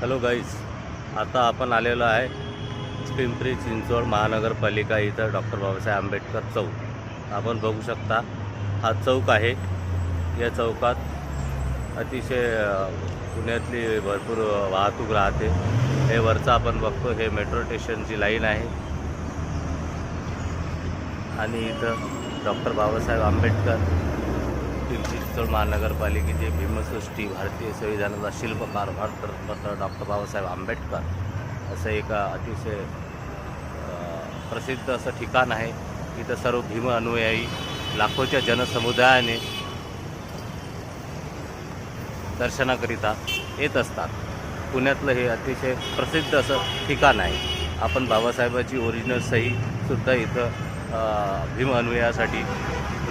Hello guys आता आपण आलेलो आहे पिंपरी चिंचवड महानगरपालिका इथं डॉक्टर बाबासाहेब आंबेडकर चौक. आपण बघू शकता हा चौक आहे. या चौकात अतिशय पुण्यातली भरपूर वाहतूक राहते. हे वरचं आपण बघतो हे मेट्रो स्टेशनची लाईन आहे. आणि इथं डॉक्टर बाबासाहेब आंबेडकर पिंपरी चिंचवड महानगरपालिकेचे भीमसृष्टी भारतीय संविधानाचा शिल्पकार भारतरत्न डॉक्टर बाबासाहेब आंबेडकर असं एक अतिशय प्रसिद्ध असं ठिकाण आहे. इथं सर्व भीम अनुयायी लाखोच्या जनसमुदायाने दर्शनाकरिता येत असतात. पुण्यातलं हे अतिशय प्रसिद्ध असं ठिकाण आहे. आपण बाबासाहेबाची ओरिजिनल सही सुद्धा इथं भीम अनुयायासाठी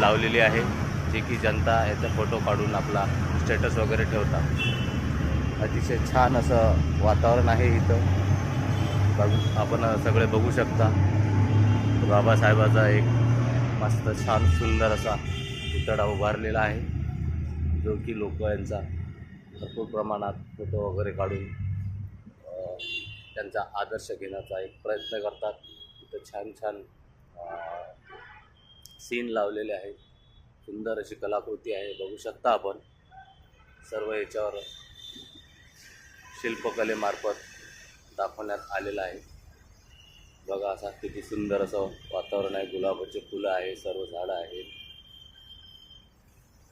लावलेली आहे. जे की जनता याचा फोटो काढून आपला स्टेटस वगैरे ठेवतात. अतिशय छान असं वातावरण आहे इथं. बघू आपण सगळे बघू शकता. बाबासाहेबाचा एक मस्त छान सुंदर असा पुतळा उभारलेला आहे. जो की लोक यांचा भरपूर प्रमाणात फोटो वगैरे काढून त्यांचा आदर्श घेण्याचा एक प्रयत्न करतात. इथं छान छान सीन लावलेले आहेत. सुंदर अशी कलाकृती आहे. बघू शकता आपण. सर्व याच्यावर शिल्पकलेमार्फत दाखवण्यात आलेलं आहे. बघा असा किती सुंदर असं वातावरण आहे. गुलाबाचे फुलं आहे. सर्व झाडं आहेत.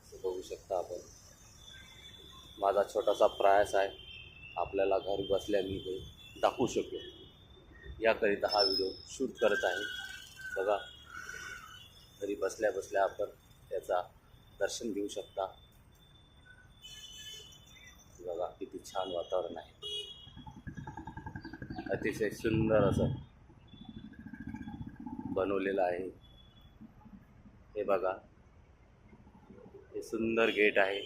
असं बघू शकता आपण. माझा छोटासा प्रयास आहे. आपल्याला घर बसल्या मी हे दाखवू शकेल याकरिता हा व्हिडिओ शूट करत आहे. बघा. घरी बसल्या बसल्या आपण त्याचा दर्शन घेऊ शकता. बघा किती छान वातावरण आहे. अतिशय सुंदर असं बनवलेलं आहे. हे बघा हे सुंदर गेट आहे.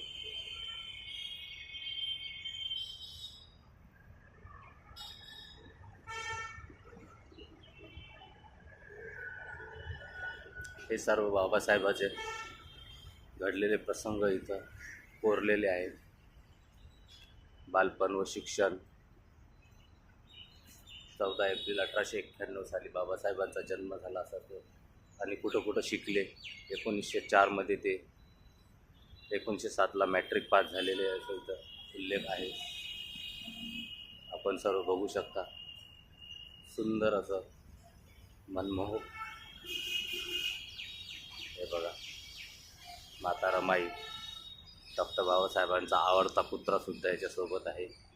हे सर्व बाबासाहेबाचे घडलेले प्रसंग इथं कोरलेले आहेत. बालपण व शिक्षण. चौदा एप्रिल अठराशे एक्क्याण्णव साली बाबासाहेबांचा जन्म झाला असा तो. आणि कुठं कुठं शिकले. एकोणीसशे चारमध्ये ते एकोणीसशे सातला मॅट्रिक पास झालेले असं इथं उल्लेख आहे. आपण सर्व बघू शकता. सुंदर असं मनमोहक. हे बघा. माता रमाई डॉक्टर बाबासाहेबांचा आवडता पुत्रसुद्धा याच्यासोबत आहे.